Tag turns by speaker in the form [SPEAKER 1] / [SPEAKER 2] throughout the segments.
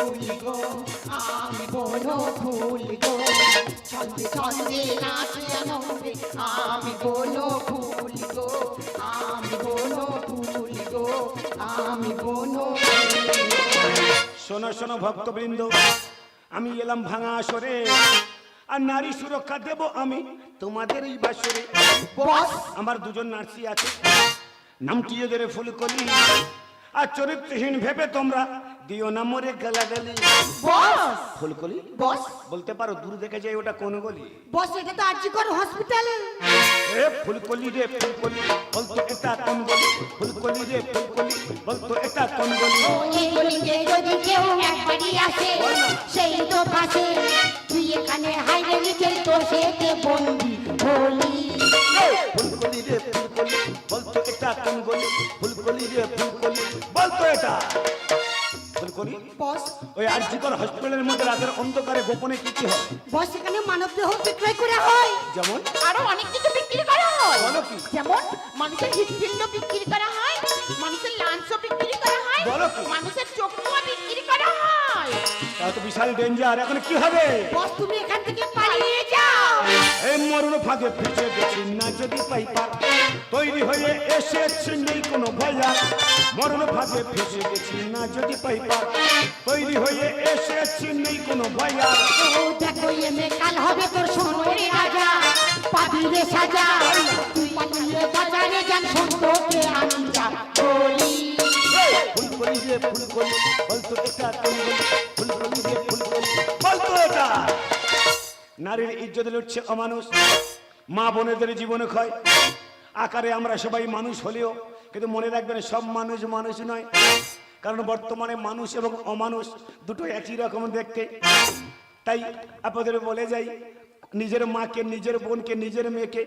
[SPEAKER 1] ফুল গো আমি বন ফুল গো ছন্দে ছন্দে নাচে আনন্দে আমি বন ফুল গো আমি বন ফুল গো আমি বন
[SPEAKER 2] শোনো শোনো ভক্তবৃন্দ আমি এলাম ভাঙা আসরে আর নারী সুরক্ষা দেব আমি তোমাদের এই বাসরে।
[SPEAKER 1] বস।
[SPEAKER 2] আমার দুজন নার্সি আছে নামটি ওদের ফুলকলি আর চরিত্রহীন ভেবে তোমরা দিও না মরে গালাগালি।
[SPEAKER 1] বস।
[SPEAKER 2] ফুলকলি
[SPEAKER 1] বস।
[SPEAKER 2] বলতে পারো দূর দেখে যাই ওটা কোন গলি?
[SPEAKER 1] বস এটা তো আর্জিকর হসপিটাল
[SPEAKER 2] এ। ফুলকলি রে ফুলকলি বলতো এটা কোন গলি? ফুলকলি রে ফুলকলি বলতো এটা কোন গলি?
[SPEAKER 3] এই গলিতে যদি কেউ একবারই আসে সেই তো ফাঁসে তুই এখানে হাইরে নিচে তো সেতে বন্দি হলি।
[SPEAKER 2] ফুলকলি রে ফুলকলি বলতো এটা কোন গলি? ফুলকলি রে ফুলকলি বলতো এটা। ফুলকলি
[SPEAKER 1] বস।
[SPEAKER 2] ওই আরজিকর হসপিটালের মধ্যে রাতের অন্ধকারে গোপনে কি কি হয়?
[SPEAKER 1] বস এখানে মানব দেহ বিক্রয় করে হয়।
[SPEAKER 2] যেমন?
[SPEAKER 4] আরও অনেক কিছু বিক্রি করা হয়।
[SPEAKER 2] বলো কি?
[SPEAKER 4] যেমন মানুষের বিক্রি করা হয় মানুষের লাঞ্চ বিক্রি করা হয়
[SPEAKER 2] বলো কি?
[SPEAKER 4] মানুষের বিক্রি করা হয়।
[SPEAKER 2] তাহলে তো বিশাল ডেঞ্জার এখন কি হবে?
[SPEAKER 1] বস তুমি এখান থেকে পালিয়ে
[SPEAKER 2] এই মরণ ফাঁদে ফেসে গেছি না যদি পাই পার তৈরি হয়ে এসেছে নেই কোনো ভয়ার মরণ ফাঁদে ফেসে গেছি না যদি পাই পার তৈরি হয়ে এসেছি নেই কোনো ভয়ার
[SPEAKER 3] ও দেখো এমে কাল হবে তোর সোনরে রাজা। পাবি রে সাজা তুই পালিয়ে বাজারে যান সন্তকে আমি যা বলি
[SPEAKER 2] ফুলকলি রে ফুলকলি বলতো এটা কোন নারীর ইজ্জত লুটছে অমানুষ। মা বোনেদের জীবনে ক্ষয়। আকারে আমরা সবাই মানুষ হলেও, কিন্তু মনে রাখবেন সব মানুষ মানুষ নয়। কারণ বর্তমানে মানুষ এবং অমানুষ দুটো একই রকম দেখতে। তাই আপনাদের বলে যাই, নিজের মাকে, নিজের বোনকে, নিজের মেয়েকে,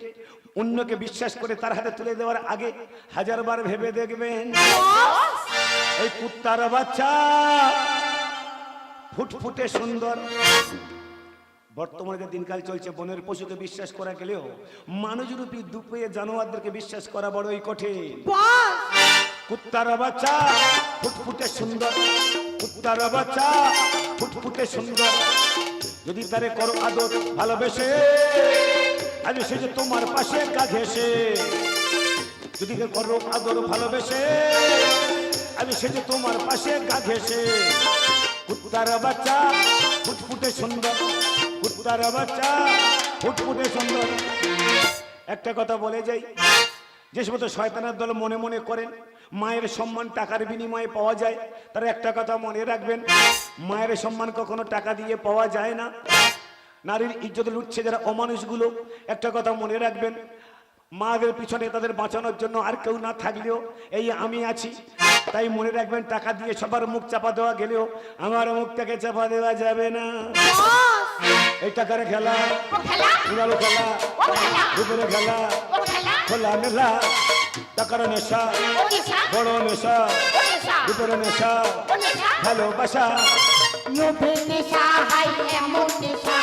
[SPEAKER 2] অন্যকে বিশ্বাস করে তার হাতে তুলে দেওয়ার আগে হাজারবার ভেবে দেখবেন। এই কুত্তার বাচ্চা ফুটফুটে সুন্দর। বর্তমানে যে দিনকাল চলছে বনের পশুকে বিশ্বাস করা গেলেও মানুষরূপী দুপে জানোয়ারদেরকে বিশ্বাস করা বড়ই কঠিন। কুত্তার বাচ্চা ফুটফুটে সুন্দর। কুত্তার বাচ্চা ফুটফুটে সুন্দর। যদি তারে করো আদর ভালোবেসে আজ সে যে তোমার পাশে কাঁধে এসে যদি করো আদর ভালোবেসে আজ সে যে তোমার পাশে কাঁধে এসে কুত্তার বাচ্চা ফুটফুটে সুন্দর। কুত্তার বাচ্চা ফুটফুটে সুন্দর। একটা কথা বলে যাই, যে সমস্ত শয়তানের দল মনে মনে করেন, মায়ের সম্মান টাকার বিনিময়ে পাওয়া যায়, তারা একটা কথা মনে রাখবেন, মায়ের সম্মান কখনো টাকা দিয়ে পাওয়া যায় না। নারীর ইজ্জত লুটছে যারা অমানুষগুলো, একটা কথা মনে রাখবেন মাদের পিছনে তাদের বাঁচানোর জন্য আর কেউ না থাকলেও এই আমি আছি, তাই মনে রাখবেন টাকা দিয়ে সবার মুখ চাপা দেওয়া গেলেও আমার মুখটাকে চাপা দেওয়া যাবে না। এই টাকার খেলা
[SPEAKER 4] ও খেলা
[SPEAKER 2] উড়ালো খেলা
[SPEAKER 4] ও খেলা
[SPEAKER 2] দুপুরে খেলা
[SPEAKER 4] ও খেলা
[SPEAKER 2] খোলা মেলা টাকার নেশা
[SPEAKER 4] ও নেশা
[SPEAKER 2] বড় নেশা
[SPEAKER 4] ও নেশা
[SPEAKER 2] দুপুরে নেশা
[SPEAKER 4] ও নেশা
[SPEAKER 2] ভালোবাসা
[SPEAKER 3] লোভের নেশা হাই এমন নেশা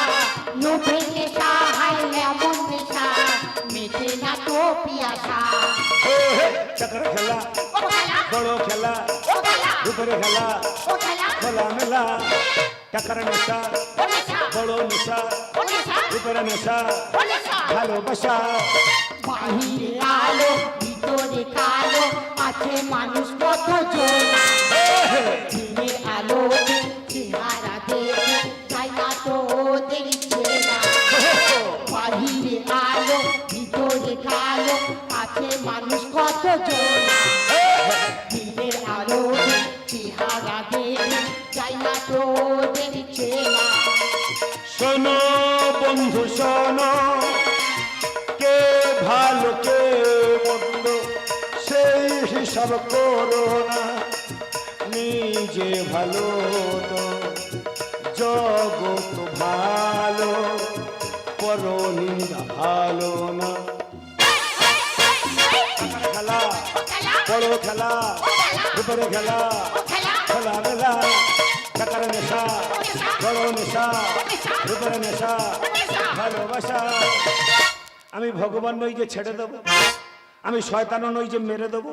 [SPEAKER 3] লোভের নেশা হাই এমন নেশা মেটে না তো পিয়াসা
[SPEAKER 2] হে হে, টাকার খেলা
[SPEAKER 4] ও খেলা
[SPEAKER 2] বড় খেলা
[SPEAKER 4] ও খেলা
[SPEAKER 2] দুপুরে খেলা
[SPEAKER 4] ও খেলা
[SPEAKER 2] খোলা মেলা টাকার নেশা বড় নেশা
[SPEAKER 4] ও নেশা
[SPEAKER 2] ভালোবাসা
[SPEAKER 3] বাহিরে আলো ভিতরে কালো আছে মানুষ কত জন দিনের আলো চেহারা দেখে জায়গা তো দেখছে না বাহিরে আলো ভিতরে কালো আছে মানুষ কত জন জায়গা তো
[SPEAKER 2] শোনো বন্ধু, শোনো। কে ভালো, কে মন্দ, সেই হিসাব করো না। নিজে ভালো তো জগৎ ভালো, পর নিন্দা ভালো না। খেলা বড় খেলা, উপরে খেলা। নেশা নেশা নেশা আমি ভগবান নই যে ছেড়ে দেবো, আমি শয়তানও নই যে মেরে দেবো।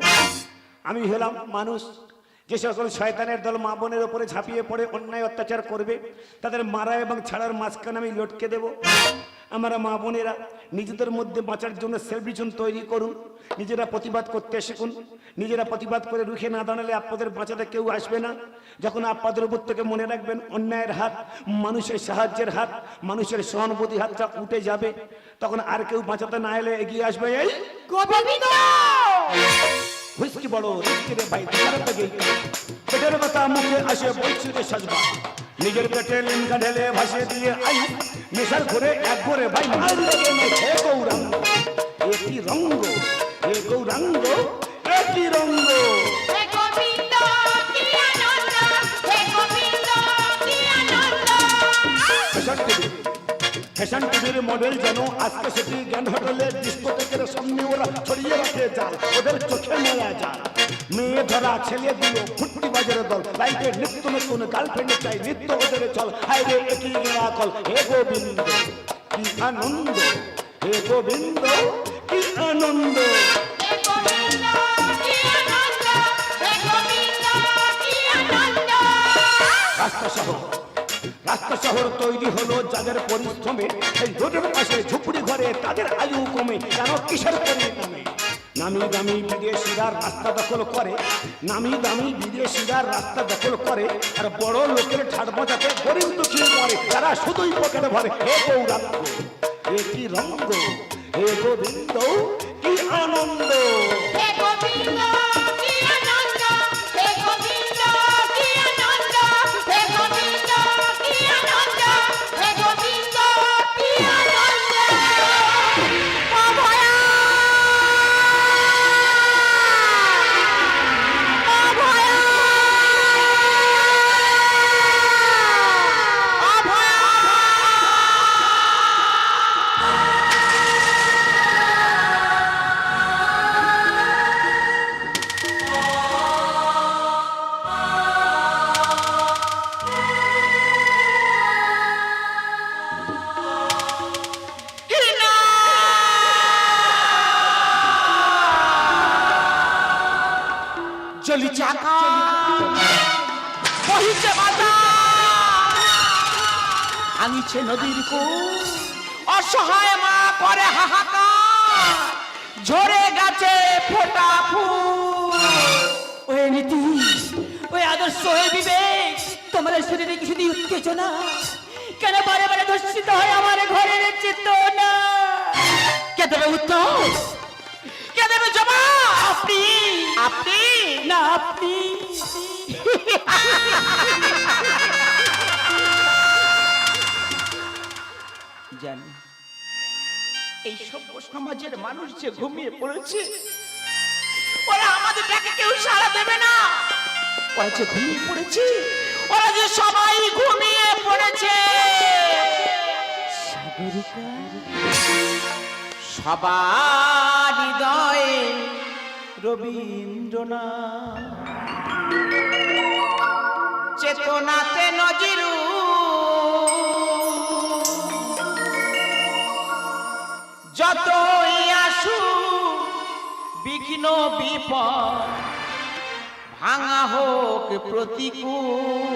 [SPEAKER 2] আমি হলাম মানুষ, যে সকল শয়তানের দল মা বোনের ওপরে ঝাঁপিয়ে পড়ে অন্যায় অত্যাচার করবে, তাদের মারা এবং ছাড়ার মাঝখানে আমি লটকে দেব। আমরা মা বোনেরা নিজেদের মধ্যে বাঁচার জন্য সেলভিশন তৈরি করুন নিজেরা প্রতিবাদ করতে শিখুন নিজেরা প্রতিবাদ করে রুখে না দাঁড়ালে আপনাদের বাঁচাতে কেউ আসবে না। যখন আপনাদের উপর থেকে মনে রাখবেন অন্যায়ের হাত মানুষের সাহায্যের হাত মানুষের সহানুভূতি হাতটা উঠে যাবে তখন আর কেউ বাঁচাতে না এলে এগিয়ে আসবে এই হুইস্কি বড় রে ভাই পেটের কথা মুখে আসে রে সাজবা নিজের পেটে লিঙ্কা ঢেলে ভাসিয়ে দিয়ে আই, নেশার করে এক করে ভাই লেগে নেছে গৌরাঙ্গ। একই রঙ্গ? হে গৌরাঙ্গ? একই রঙ্গ? ফ্যাশন টিভির মডেল যেন আজকে সেটি জ্ঞান হোটেলের ডিস্কোটেকের সামনে ওরা ছড়িয়ে রাখে যাল ওদের চোখে নেয়া যাল মেয়ে ধরা ছেলে দিল ফুটটি বাজারে দল লাইফে নিত্য নতুন গার্লফ্রেন্ড চাই নিত্য ওদের চল। হাই রে একই কল হে গোবিন্দ কি আনন্দ? হে গোবিন্দ কি আনন্দ? রাস্তা শহর রাস্তা শহর তৈরি হলো যাদের পরিশ্রমে, সেই রোডের পাশে ঝুপড়ি ঘরে তাদের আয়ু কমে, কেন কিসের পরিণামে নামি দামি বিদেশিরা রাস্তা দখল করে, নামি দামি বিদেশিরা রাস্তা দখল করে, আর বড় লোকের ঠাট বাজাতে গরিব দুঃখী করে তারা শুধুই পকেটে ভরে, হে গৌরাঙ্গ, হে কি রঙ্গ, হে গোবিন্দ, কি আনন্দ।
[SPEAKER 1] বাতাস আনিছে নদীর অসহায় মা করে হাহাকার। ঝরে গেছে ফোটা ফুল।
[SPEAKER 5] নীতিশ ওই আদর্শ ওই বিবেক, তোমার শরীরে কিছু দিয়ে উত্তেজনা কেন বারে বারে ধর্ষিত হয় আমার ঘরের চেতনা
[SPEAKER 1] কে দেবে উত্তর?
[SPEAKER 5] আপনি
[SPEAKER 1] জানি এই সভ্য সমাজের মানুষ যে ঘুমিয়ে পড়েছে, ওরা আমাদের ডাকে কেউ সাড়া দেবে না। ওরা যে ঘুমিয়ে পড়েছে, ওরা যে সবাই ঘুমিয়ে পড়েছে। সবার হৃদয়ে রবীন্দ্রনাথ। চেতনাতে নজিরু। যতই আসু বিঘ্ন বিপদ ভাঙা হোক প্রতিকূল।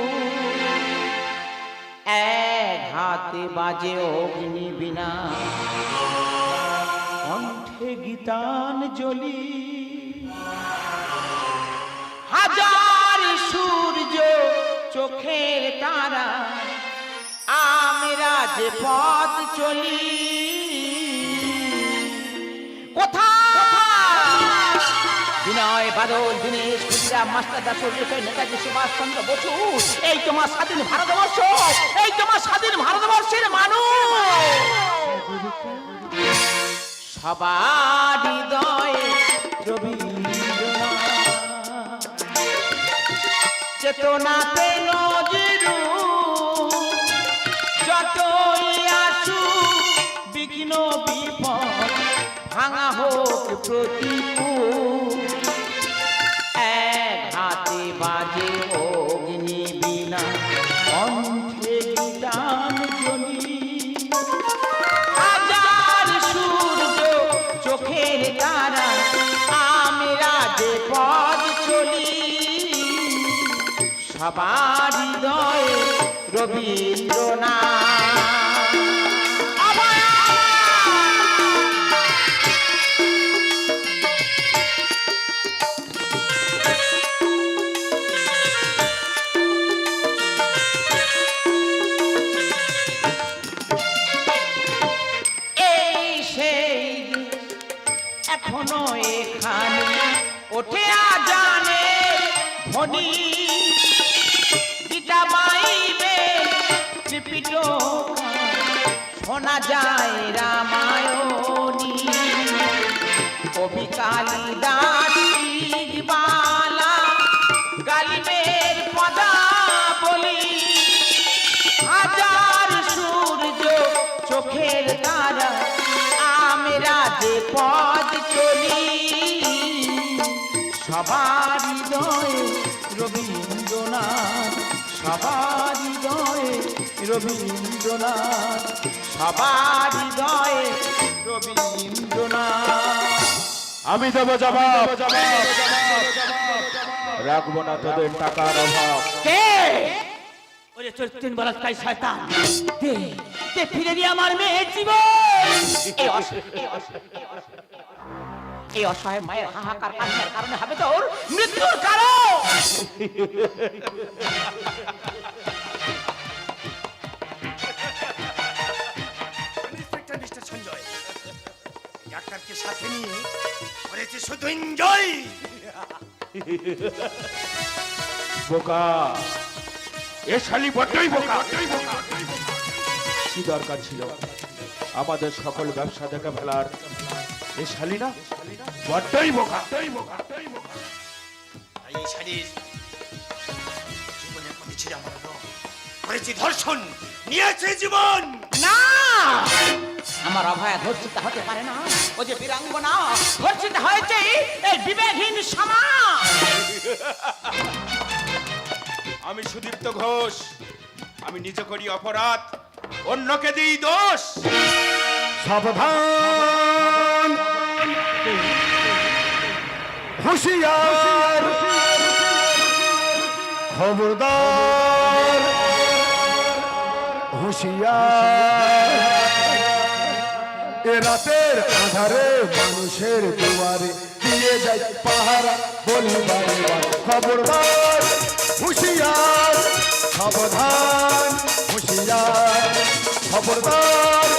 [SPEAKER 1] এক হাতে বাজে অগ্নি বিনা। কণ্ঠে গীতান জ্বলি হাজার সূর্য চোখের তারা। আমরা যে পথ চলি বিনয় সুভাষচন্দ্র বসু, এই তোমার স্বাধীন ভারতবর্ষ, এই তোমার স্বাধীন ভারতবর্ষের মানুষ। সবার হৃদয়ে রবীন্দ্রনাথ চেতনাতে নজরু। যতই আসু বিঘ্ন বিপদ ভাঙা হোক প্রতিকূল। সবার হৃদয়ে রবীন্দ্রনাথ। এখনও এখানে ওঠে আজানে ধনী শোনা যায় রামায়ণী। কবি কালিদাস বালা, গালিবের পদা বলি। হাজার সূর্য চোখের তারা, আমরা যে পদ চলি। সবার হৃদয়ে রবীন্দ্রনাথ সবার হৃদয়ে রবীন্দ্রনাথ সবার হৃদয়ে রবীন্দ্রনাথ।
[SPEAKER 2] আমি দেবো জবাব। রাখব না তোদের টাকার অভাব।
[SPEAKER 5] কে? ওরে চরিত্রিন বলাৎকারী শয়তান। দে দে ফিরে দিয়ে আমার মেয়ের জীবন?
[SPEAKER 1] এই অস- এই অস- এই অস- এই অসহায় মায়ের হাহাকার কান্নার কারণে হবে তোর মৃত্যুর কারণ।
[SPEAKER 2] ইন্সপেক্টর মিস্টার সঞ্জয় ডাক্তারকে সাথে নিয়ে করেছে শুধু এনজয় বোকা এ শালি বড্ডই বোকা। কি দরকার ছিল? আমাদের সকল ব্যবসা দেখে ফেলার। এ শালি না? বড্ডই বোকা।
[SPEAKER 6] তাই এই শাড়ির জীবনের প্রতি ছিল আমার। করেছি ধর্ষণ নিয়েছে জীবন।
[SPEAKER 1] না! আমার অভয়া ধর্ষিত হতে পারে না। ও যে বীরাঙ্গনা ধর্ষিত হয়েছে এই বিবেকহীন সমাজ।
[SPEAKER 6] আমি সুদীপ্ত ঘোষ। আমি নিজে করি অপরাধ অন্যকে দিই দোষ।
[SPEAKER 2] সাবধান! হুশিয়ার খবরদার, হুশিয়ার। এ রাতের আধারে মানুষের দুয়ারে দিয়ে যায় পাহারা, বলি বারে বার। খবরদার, হুশিয়ার, সাবধান, হুশিয়ার। খবরদার,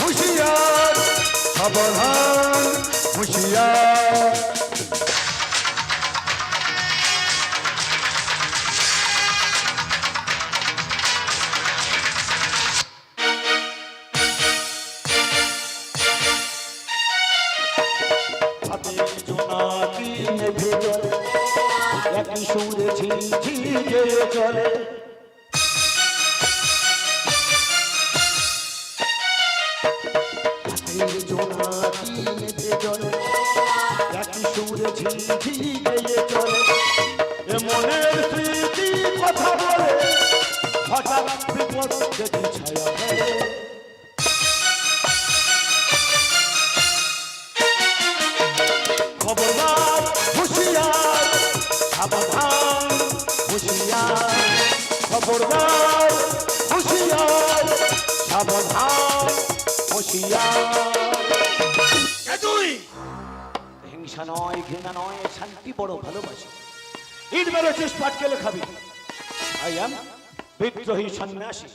[SPEAKER 2] হুশিয়ার, সাবধান, হুশিয়ার। ঝিঝিঝে চলে। সুরে ঝিঝিঝে চলে। এ মনের স্মৃতি কথা বলে। হঠাৎ বিপদ যদি ছায়া ফেলে। খবরদার হুশিয়ার সাবধান হুশিয়ার।
[SPEAKER 6] তুই?
[SPEAKER 2] হিংসা নয় ঘৃণা নয় শান্তি বড় ভালোবাসি। ইট মেরেছিস পাটকেলে খাবি আই এম বিদ্রোহী সন্ন্যাসী।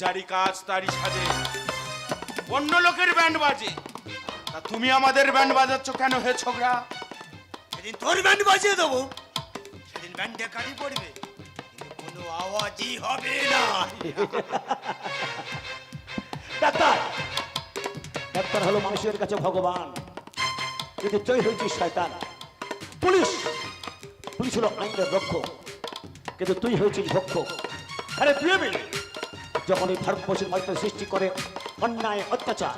[SPEAKER 6] যারি কাজ তারি সাজে। অন্য লোকের ব্যান্ড বাজে। তা তুমি আমাদের ব্যান্ড বাজাচ্ছ কেন হে ছোকরা? সেদিন তোর ব্যান্ড বাজিয়ে দেবো। সেদিন ব্যান্ডে কাটি পড়বে। আওয়াজই হবে না।
[SPEAKER 2] ডাক্তার ডাক্তার হলো মানুষের কাছে ভগবান। কিন্তু তুই হয়েছিস শয়তান। পুলিশ পুলিশ হলো আইনের রক্ষক কিন্তু তুই হয়েছিস ভক্ষক আরে তুই আমি যখন এই ভারতবর্ষের মাটিতে সৃষ্টি করে অন্যায় অত্যাচার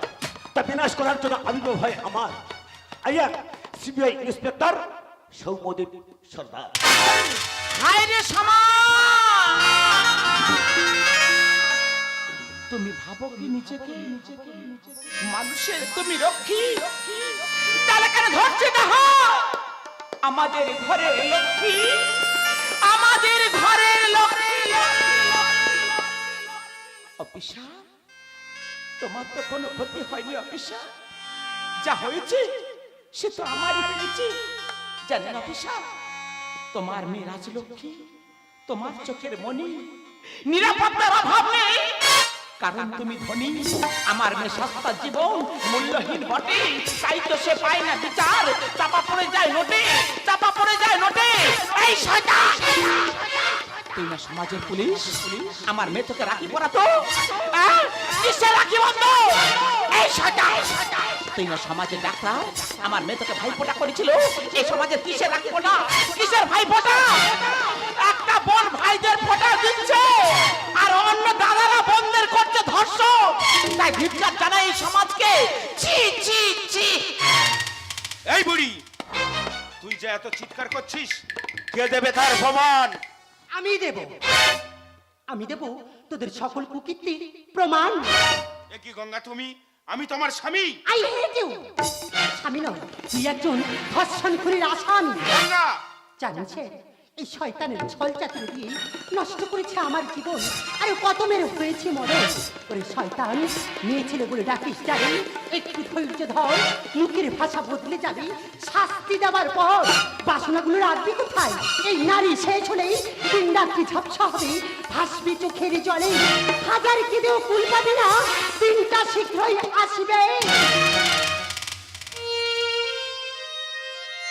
[SPEAKER 2] তা বিনাশ করার জন্য আবির্ভাব হয় আমার। আইয়া সিবিআই ইন্সপেক্টর সৌমদীপ সর্দার।
[SPEAKER 1] হায় রে সমাজ! তুমি ভাবো কি নিচেকে? মানুষের তুমি রক্ষী। তাহলে কেন ধরছে না আমাদের ঘরে লক্ষ্মী। আমাদের ঘরের লক্ষ্মী। তোমার তো কোনো ক্ষতি হয়নি অফিসার। যা হয়েছে সে তো আমারই হয়েছে জানেন অপিসা তোমার মেয়ে রাজলক্ষ্মী তোমার চোখের মনি। নিরাপত্তার অভাব নেই। কারণ তুমি ধনী আমার মেয়ে সস্তা জীবন মূল্যহীন বটে। তাই তো সে পায় না বিচার। চাপা পড়ে যায় নোটে চাপা পড়ে যায় নোটে। এই শয়তান! তুই না সমাজের পুলিশ আমার মেয়ে তোকে রাখি পড়াতো? কিসের রাখি বন্ধ? এই শয়তান! তুই না সমাজের ডাক্তার আমার মেয়ে তোকে ভাইফোঁটা করেছিল। এই সমাজের কিসের রাখি ফোঁটা কিসের ভাইফোঁটা বোন ভাইদের ফোঁটা দিচ্ছে। আর অন্য দাদারা বোনদের করছে ধর্ষণ। তাই ধিক্কার জানাই এই সমাজকে। ছি ছি ছি।
[SPEAKER 6] এই বুড়ি তুই যে এত চিৎকার করছিস কে দেবে তার প্রমাণ?
[SPEAKER 3] আমি দেব। আমি দেব তোদের সকল কুকীর্তির প্রমাণ।
[SPEAKER 6] এ কি গঙ্গা তুমি? আমি তোমার স্বামী।
[SPEAKER 3] আই হেট ইউ স্বামী নয় তুই একজন ধর্ষণ খুনির আসামি
[SPEAKER 6] গঙ্গা!
[SPEAKER 3] জানিছে এই শয়তানের ছল চাতুরি দিয়ে নষ্ট করেছে আমার জীবন। আর কত মেরে হয়েছে মরে। ওরে শয়তান, মেয়ে ছেলে বলে ডাকিস যাবে। একটু ধৈর্য ধর, মুখের ভাষা বদলে যাবে। শাস্তি দেওয়ার পর বাসনাগুলো রাখবি কোথায়? এই নারী শেষ হলেই দিন রাত্রি ঝাপসা হবে, ভাসবি চোখের জলে। হাজার কেঁদেও কুল পাবি না, দিনটা শীঘ্রই আসবে।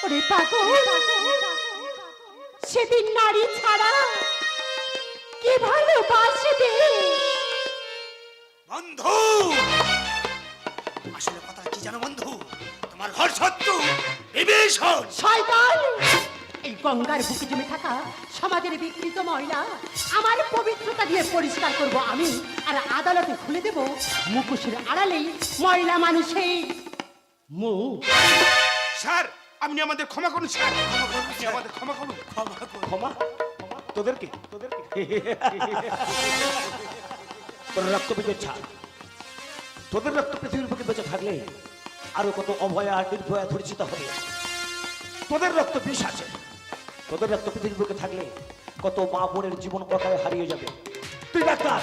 [SPEAKER 3] ওরে পাগল। সেদিন নারী ছাড়া কে ভালোবাসবে
[SPEAKER 7] বন্ধু! আসলে কথা কি জানো বন্ধু? তোমার ঘর শত্রু বিভীষণ!
[SPEAKER 3] শয়তান! এই গঙ্গার বুকে জমে থাকা সমাজের বিকৃত ময়লা আমার পবিত্রতা দিয়ে পরিষ্কার করব আমি আর আদালতে খুলে দেব মুখোশের আড়ালেই ময়লা মানুষের মুখ।
[SPEAKER 6] স্যার আপনি আমাদের ক্ষমা করুন স্যার। আপনি আমাদের ক্ষমা করুন।
[SPEAKER 2] ক্ষমা তোদেরকে? তোদেরকে? তোর রক্ত বেঁচে ছাড়। তোদের রক্ত পৃথিবীর বুকে বেঁচে থাকলে আরও কত অভয়া আর নির্ভয়া ধর্ষিত হবে। তোদের রক্ত বিষ আছে। তোদের রক্ত পৃথিবীর বুকে থাকলে কত মা বোনের জীবন কথায় হারিয়ে যাবে। তুই ডাক্তার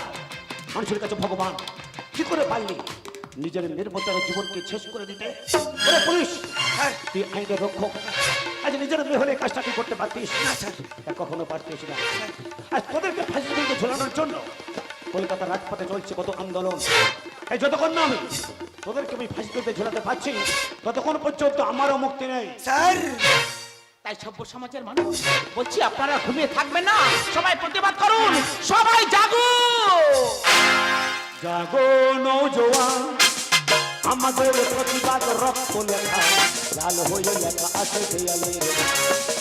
[SPEAKER 2] মানুষের কাছে ভগবান কি করে পারলি? নিজের নির্মতার জীবনকে শেষ করে দিতে। পুলিশ! তুই আইনের রক্ষক। আজ নিজের মেয়ে হলে কাজটা তুই করতে পারতিস। না কখনো পারতিস না। আজ তোদেরকে ফাঁসি দিতে ঝোলানোর জন্য কলকাতা রাজপথে চলছে কত আন্দোলন। এই যতক্ষণ না আমি তোদেরকে আমি ফাঁসি দিতে ঝোলাতে পারছি ততক্ষণ পর্যন্ত আমারও মুক্তি নেই।
[SPEAKER 7] স্যার!
[SPEAKER 1] তাই সভ্য সমাজের মানুষ বলছি আপনারা ঘুমিয়ে থাকবেন না। সবাই প্রতিবাদ করুন। সবাই জাগুন
[SPEAKER 2] জাগো নৌজওয়ান আমাদের প্রতিবাদ রক্ত লেখা। লাল হয়ে লেখা আছে দেয়ালে।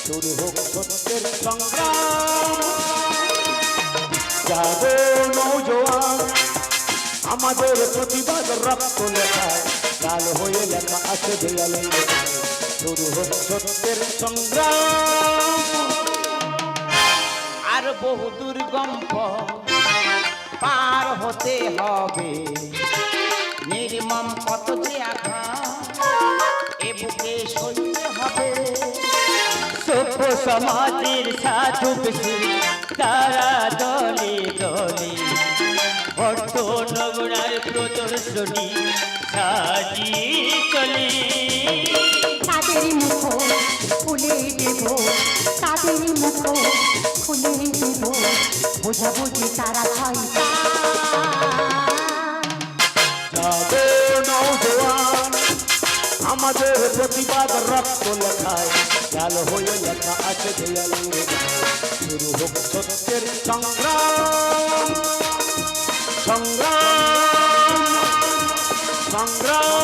[SPEAKER 2] শুরু হোক সত্যের সংগ্রাম। জাগো নৌজওয়ান আমাদের প্রতিবাদ রক্ত লেখা। লাল হয়ে লেখা আছে দেয়ালে। শুরু হোক সত্যের সংগ্রাম।
[SPEAKER 1] আর বহু দুর্গম পার হতে হবে। নির্মম কত যে আঘাত, এ বুকে সইতে হবে।
[SPEAKER 5] সভ্য সমাজের সাধু বেশি, তারা দলে দলে। অর্থ নগরার প্রদর্শনী সাজিয়ে চলে।
[SPEAKER 3] তাদের মুখ খুলে দেব তাদের মুখ খুলে দেব বোঝাবো যে তারা শয়তান
[SPEAKER 2] রক্ত লেখায় লাল হয়ে লেখা আছে দেয়ালে শুরু হোক সত্যের সংগ্রাম। সংগ্রাম। সংগ্রাম।